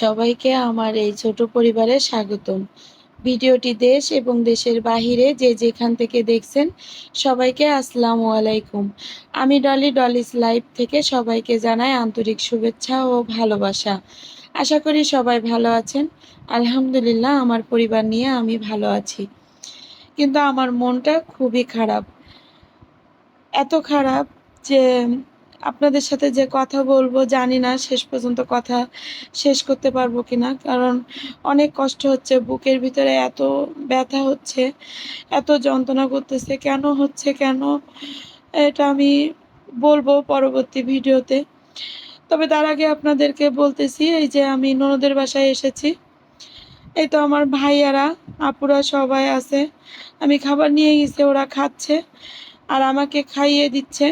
সবাইকে আমার এই ছোট পরিবারে স্বাগতম। ভিডিওটি দেশ এবং দেশের বাহিরে যে যেখান থেকে দেখছেন, সবাইকে আসসালামু আলাইকুম। আমি ডলি ডলিস লাইভ থেকে সবাইকে জানাই আন্তরিক শুভেচ্ছা ও ভালোবাসা। আশা করি সবাই ভালো আছেন। আলহামদুলিল্লাহ, আমার পরিবার নিয়ে আমি ভালো আছি। কিন্তু আমার মনটা খুবই খারাপ। এত খারাপ যে আপনাদের সাথে যে কথা বলব, জানি না শেষ পর্যন্ত কথা শেষ করতে পারব কি না কারণ অনেক কষ্ট হচ্ছে, বুকের ভিতরে এত ব্যথা হচ্ছে, এত যন্ত্রণা করতেছে, কেন হচ্ছে কেন, এটা আমি বলব পরবর্তী ভিডিওতে। তবে তার আগে আপনাদেরকে বলতেছি, এই যে আমি ননদের বাসায় এসেছি, এই তো আমার ভাইয়ারা, আপুরা সবাই আছে, আমি খাবার নিয়ে গেছি, ওরা খাচ্ছে, আর আমাকে খাইয়ে দিচ্ছে।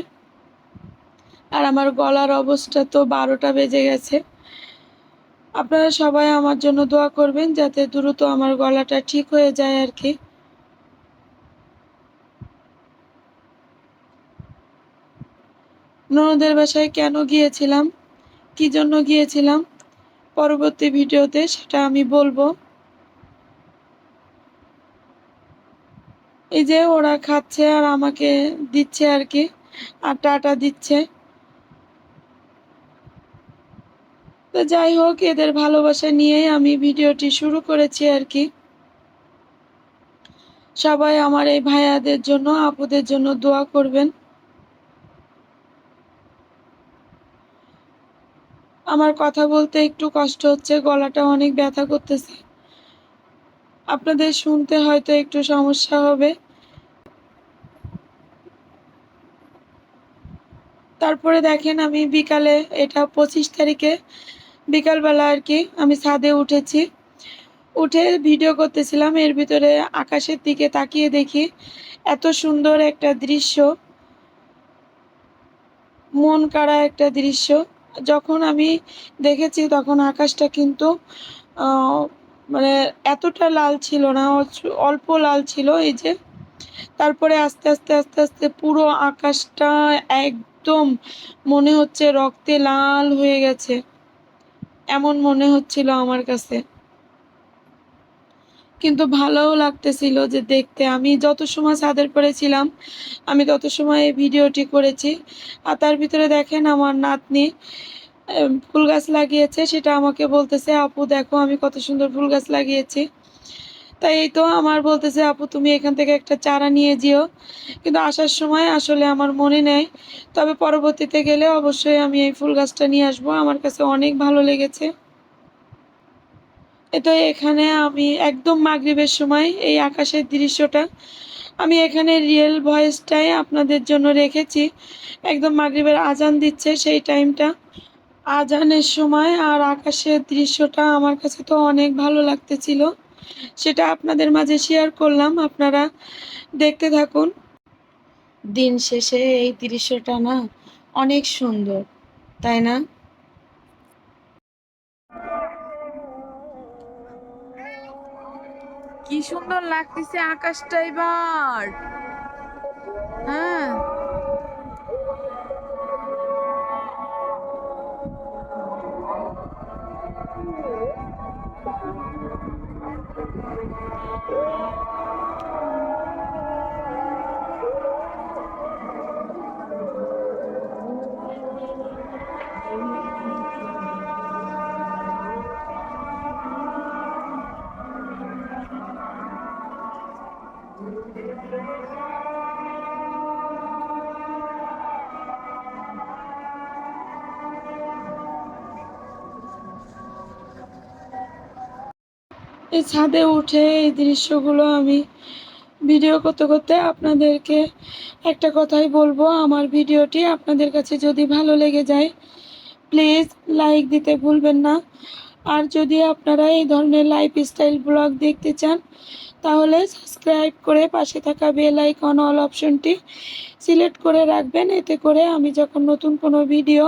আর আমার গলার অবস্থা তো বারোটা বেজে গেছে। আপনারা সবাই আমার জন্য দোয়া করবেন যাতে দ্রুত আমার গলাটা ঠিক হয়ে যায় আর কি। ননদের বাসায় কেন গিয়েছিলাম? কি জন্য গিয়েছিলাম? পরবর্তী ভিডিওতে সেটা আমি বলব। এই যে ওরা খাচ্ছে আর আমাকে দিচ্ছে আর কি, আর টাটা দিচ্ছে। তো যাই হোক, এদের ভালোবাসা নিয়েই আমি ভিডিওটি শুরু করেছি আর কি। সবাই আমার এই ভাইয়াদের জন্য, আপুদের জন্য দোয়া করবেন। আমার কথা বলতে একটু কষ্ট হচ্ছে, গলাটা অনেক ব্যথা করতেছে। আপনাদের শুনতে হয়তো একটু সমস্যা হবে। তারপরে দেখেন আমি বিকালে, এটা পঁচিশ তারিখে বিকালবেলা আর কি, আমি ছাদে উঠেছি। উঠে ভিডিও করতেছিলাম, এর ভিতরে আকাশের দিকে তাকিয়ে দেখি এত সুন্দর একটা দৃশ্য। মন কাড়া একটা দৃশ্য। যখন আমি দেখেছি তখন আকাশটা কিন্তু মানে এতটা লাল ছিল না, অল্প লাল ছিল এই যে। তারপরে আস্তে আস্তে আস্তে আস্তে পুরো আকাশটা একদম মনে হচ্ছে রক্তে লাল হয়ে গেছে। এমন মনে হচ্ছিল আমার কাছে। কিন্তু ভালোও লাগতেছিল যে দেখতে। আমি যত সময় ছাদের পরে ছিলাম, আমি তত সময় এই ভিডিওটি করেছি। আর তার ভিতরে দেখেন আমার নাতনি ফুল গাছ লাগিয়েছে, সেটা আমাকে বলতেছে, আপু, দেখো আমি কত সুন্দর ফুল গাছ লাগিয়েছি। তাই এই তো আমার বলতেছে, আপু, তুমি এখান থেকে একটা চারা নিয়ে যেও। কিন্তু আসার সময় আসলে আমার মনে নেই। তবে পরবর্তীতে গেলে অবশ্যই আমি এই ফুল গাছটা নিয়ে আসব। আমার কাছে অনেক ভালো লেগেছে। এতো এখানে আমি একদম মাগরীবের সময় এই আকাশের দৃশ্যটা আমি এখানে রিয়েল ভয়েসটাই আপনাদের জন্য রেখেছি। একদম মাগরীবের আজান দিচ্ছে সেই টাইমটা। আজানের সময় আর আকাশের দৃশ্যটা আমার কাছে তো অনেক ভালো লাগতেছিল। সেটা আপনাদের মাঝে শেয়ার করলাম। আপনারা দেখতে থাকুন। দিন শেষে এই দৃশ্যটা না অনেক সুন্দর, তাই না? কি সুন্দর লাগতেছে আকাশটা এবার। হ্যাঁ। Oh! এই ছাদে উঠে এই দৃশ্যগুলো আমি ভিডিও করতে করতে আপনাদেরকে একটা কথাই বলব, আমার ভিডিওটি আপনাদের কাছে যদি ভালো লেগে যায়, প্লিজ লাইক দিতে ভুলবেন না। আর যদি আপনারা এই ধরনের লাইফস্টাইল ব্লগ দেখতে চান, তাহলে সাবস্ক্রাইব করে পাশে থাকা বেল আইকন অল অপশনটি সিলেক্ট করে রাখবেন। এতে করে আমি যখন নতুন কোনো ভিডিও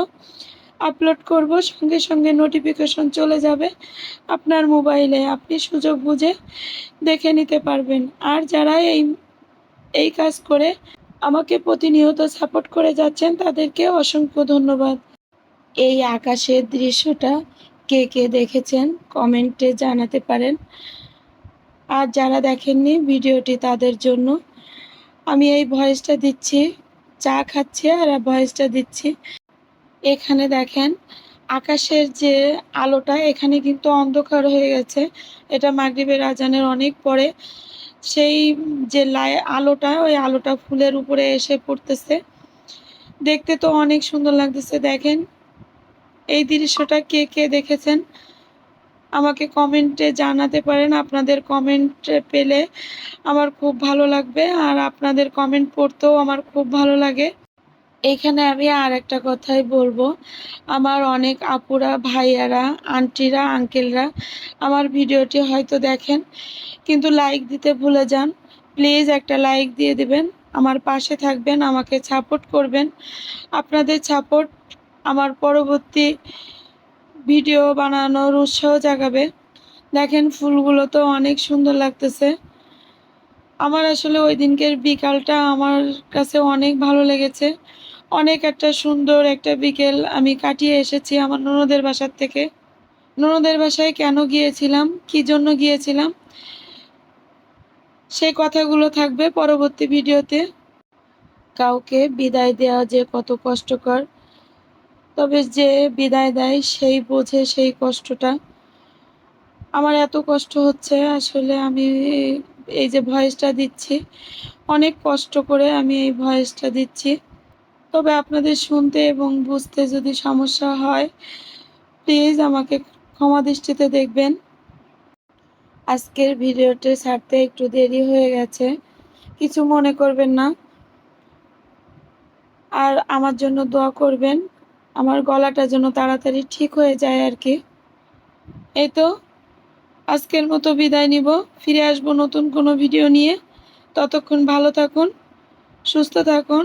আপলোড করব, সঙ্গে সঙ্গে নোটিফিকেশন চলে যাবে। আপনার মোবাইলে আপনি সুযোগ বুঝে দেখে নিতে পারবেন। আর যারা এই এই কাজ করে আমাকে প্রতিনিয়ত সাপোর্ট করে যাচ্ছেন, তাদেরকে অসংখ্য ধন্যবাদ। এই আকাশের দৃশ্যটা কে কে দেখেছেন কমেন্টে জানাতে পারেন। আর যারা দেখেননি ভিডিওটি তাদের জন্য, আমি এই ভয়েসটা দিচ্ছি, চা খাচ্ছি আর ভয়েসটা দিচ্ছি। এখানে দেখেন, আকাশের যে আলোটা এখানে কিন্তু অন্ধকার হয়ে গেছে। এটা মাগরিবের আজানের অনেক পরে সেই যে লাই, আলোটা, ওই আলোটা ফুলের উপরে এসে পড়তেছে। দেখতে তো অনেক সুন্দর লাগতেছে। দেখেন, এই দৃশ্যটা কে কে দেখেছেন? আমাকে কমেন্টে জানাতে পারেন। আপনাদের কমেন্ট পেলে আমার খুব ভালো লাগবে। আর আপনাদের কমেন্ট পড়তেও আমার খুব ভালো লাগে। এখানে আমি আর একটা কথাই বলব। আমার অনেক আপুরা, ভাইয়ারা, আন্টিরা, আঙ্কেলরা আমার ভিডিওটি হয়তো দেখেন, কিন্তু লাইক দিতে ভুলে যান। প্লিজ একটা লাইক দিয়ে দিবেন, আমার পাশে থাকবেন, আমাকে সাপোর্ট করবেন। আপনাদের সাপোর্ট আমার পরবর্তী ভিডিও বানানোর উৎসাহ জাগাবে। দেখেন ফুলগুলো তো অনেক সুন্দর লাগতেছে। আমার আসলে ওই দিনকের বিকালটা আমার কাছে অনেক ভালো লেগেছে। অনেক একটা সুন্দর একটা বিকেল আমি কাটিয়ে এসেছি আমার ননদের বাসার থেকে। ননদের বাসায় কেন গিয়েছিলাম? কি জন্য গিয়েছিলাম? সেই কথাগুলো থাকবে পরবর্তী ভিডিওতে। কাউকে বিদায় দেওয়া যে কত কষ্টকর, তবে যে বিদায় দেয় সেই বোঝে সেই কষ্টটা। আমার এত কষ্ট হচ্ছে, আসলে আমি এই যে ভয়েসটা দিচ্ছি, অনেক কষ্ট করে আমি এই ভয়েসটা দিচ্ছি। তবে আপনাদের শুনতে এবং বুঝতে যদি সমস্যা হয় প্লিজ আমাকে ক্ষমা দৃষ্টিতে দেখবেন। আজকের ভিডিওটি ছাড়তে একটু দেরি হয়ে গেছে, কিছু মনে করবেন না। আর আমার জন্য দোয়া করবেন, আমার গলাটা যেন তাড়াতাড়ি ঠিক হয়ে যায় আর কি। এই তো, আজকের মতো বিদায় নিব। ফিরে আসব নতুন কোনো ভিডিও নিয়ে। ততক্ষণ ভালো থাকুন, সুস্থ থাকুন।